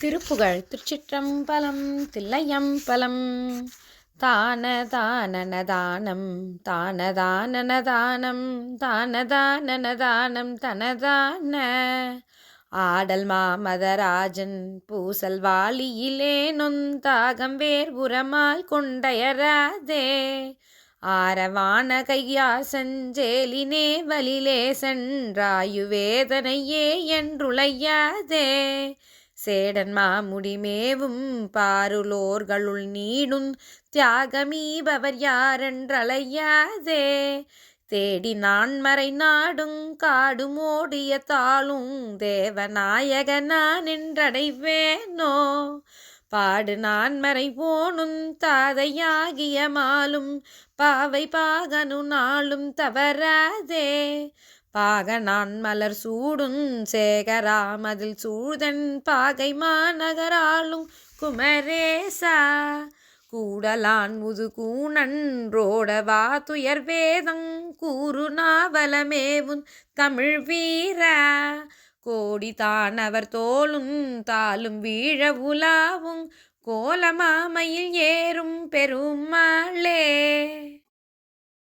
திருப்புகழ் திருச்சிற்றம்பலம் தில்லையம்பலம். தானதானனதானம் தானதானனதானம் தானதானனதானம் தனதான ஆடல் மாமதராஜன் பூசல் வாலியிலே நொந்தாகம் வேர் உரமால் கொண்டயராதே. ஆரவான கையார் சஞ்சேலினே வலிலே சென்றாயுவேதனையே என்றுளையாதே. சேடன் மாமுடிமேவும் பாருலோர்களுள் நீடும் தியாகமீபவர் யாரென்றலையாதே. தேடி நான் மறை நாடும் காடும் ஓடிய தாளும் தேவநாயக நான் என்றடைவேனோ பாடு நான் மறை போனும் தாதையாகிய மாலும் பாவை பாகனு நாளும் தவறாதே. பாக நான் மலர் சூடும் சேகராமதில் சூழ்தன் பாகை மாநகராளும் குமரேசா. கூடலான் முது கூணன்றோடவா துயர் வேதம் கூறு நாவலமேவும் தமிழ் வீரா கோடி தான் அவர் தோலும் தாலும் வீழ உலாவும் கோலமாமையில் ஏறும் பெருமாளே.